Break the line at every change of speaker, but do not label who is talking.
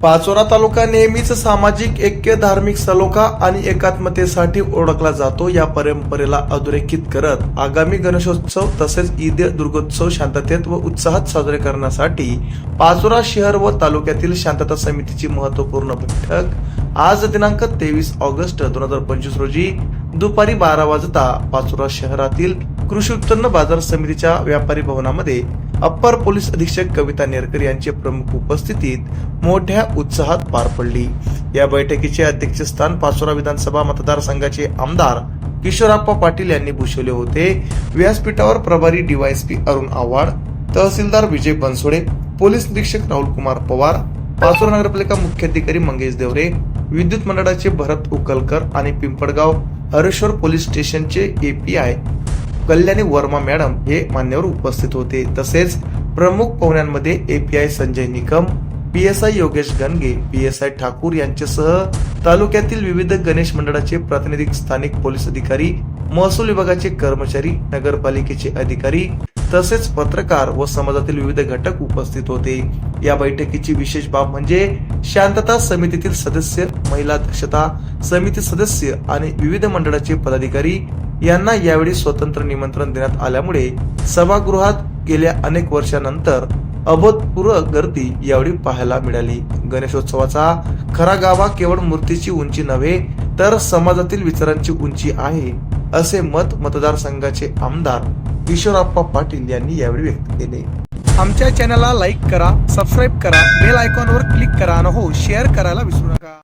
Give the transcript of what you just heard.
पाचोरा तालुका नेहमीच सामाजिक ऐक्य धार्मिक सलोखा आणि एकात्मतेसाठी ओळखला जातो या परंपरेला अधोरेखित करत आगामी गणेशोत्सव तसेच ईद दुर्गोत्सव शांततेत व उत्साहात साजरे करण्यासाठी पाचोरा शहर व तालुक्यातील शांतता समितीची महत्त्वपूर्ण बैठक आज दिनांक तेवीस ऑगस्ट दोन हजार पंचवीस रोजी दुपारी बारा वाजता पाचोरा शहरातील कृषी उत्पन्न बाजार समितीच्या व्यापारी भवनामध्ये अप्पर पोलीस अधीक्षक कविता नेरकर यांच्या प्रमुख उपस्थितीत मोठ्या उत्साहात पार पडली. या बैठकीचे अध्यक्षस्थान पाचोरा विधानसभा मतदारसंघाचे आमदार किशोरप्पा पाटील यांनी भूषवले होते. व्यासपीठावर प्रभारी D Y S P Arun Awhad तहसीलदार विजय बनसोडे पोलीस निरीक्षक राहुल कुमार पवार पाचोरा नगरपालिका मुख्याधिकारी मंगेश देवरे विद्युत मंडळाचे भरत उकलकर आणि पिंपळगाव हरेश्वर पोलीस स्टेशनचे एपीआय कल्याणी वर्मा मॅडम हे मान्यवर उपस्थित होते. तसेच प्रमुख पाहुण्यांमध्ये A P I Sanjay Nikam I Yogesh Ganage P S I Thakur यांच्यासह तालुक्यातील विविध गणेश मंडळाचे प्रातिनिधिक स्थानिक पोलीस अधिकारी महसूल विभागाचे कर्मचारी नगरपालिकेचे अधिकारी तसेच पत्रकार व समाजातील विविध घटक उपस्थित होते. या बैठकीची विशेष बाब म्हणजे शांतता समितीतील सदस्य महिला दक्षता समिती सदस्य आणि विविध मंडळाचे पदाधिकारी यांना यावेळी स्वतंत्र निमंत्रण देण्यात आल्यामुळे सभागृहात गेल्या अनेक वर्षानंतर अभूतपूर्व गर्दी यावेळी पाहायला मिळाली. गणेशोत्सवाचा खरा गाभा केवळ मूर्तीची उंची नव्हे तर समाजातील विचारांची उंची आहे असे मत मतदारसंघाचे आमदार किशोरप्पा पाटील यांनी यावेळी व्यक्त केले.
आमच्या चॅनलला लाईक करा सबस्क्राईब करा बेल आयकॉनवर क्लिक करा आणि हो शेअर करायला विसरू नका.